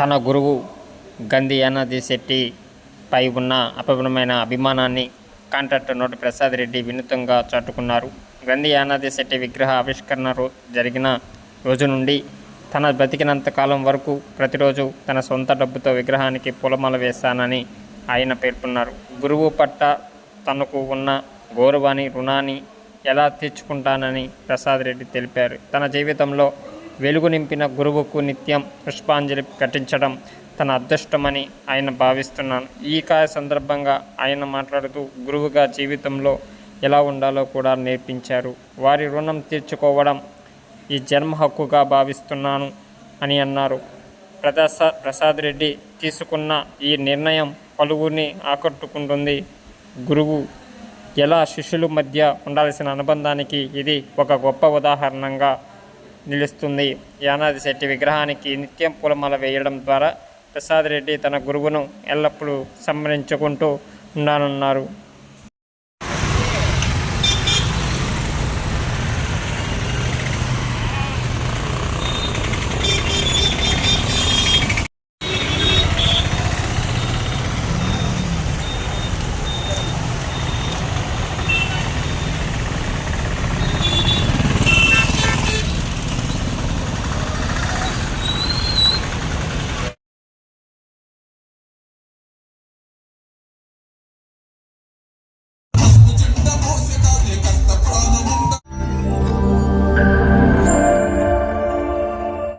తన గురువు గంధి యానాది శెట్టిపై ఉన్న అపూర్వమైన అభిమానాన్ని కాంట్రాక్టర్ నోటి ప్రసాద్ రెడ్డి వినూతంగా చాటుకున్నారు. గంధి యానాది శెట్టి విగ్రహ ఆవిష్కరణ జరిగిన రోజు నుండి తన బతికినంత కాలం వరకు ప్రతిరోజు తన సొంత డబ్బుతో విగ్రహానికి పూలమాల వేస్తానని ఆయన పేర్కొన్నారు. గురువు పట్ల తనకు ఉన్న గౌరవాన్ని రుణాన్ని ఎలా తీర్చుకుంటానని ప్రసాద్ రెడ్డి తెలిపారు. తన జీవితంలో వెలుగు నింపిన గురువుకు నిత్యం పుష్పాంజలి ఘటించడం తన అదృష్టమని ఆయన భావిస్తున్నాను. ఈ కాయ సందర్భంగా ఆయన మాట్లాడుతూ గురువుగా జీవితంలో ఎలా ఉండాలో కూడా నేర్పించారు. వారి రుణం తీర్చుకోవడం ఈ జన్మ హక్కుగా భావిస్తున్నాను అని అన్నారు. ప్రదస ప్రసాద్ రెడ్డి తీసుకున్న ఈ నిర్ణయం పలువురిని ఆకట్టుకుంటుంది. గురువు ఎలా శిష్యుల మధ్య ఉండాల్సిన అనుబంధానికి ఇది ఒక గొప్ప ఉదాహరణగా నిలుస్తుంది. యానాది శెట్టి విగ్రహానికి నిత్యం పూలమాల వేయడం ద్వారా ప్రసాద్ రెడ్డి తన గురువును ఎల్లప్పుడూ సంబరించుకుంటూ ఉన్నానన్నారు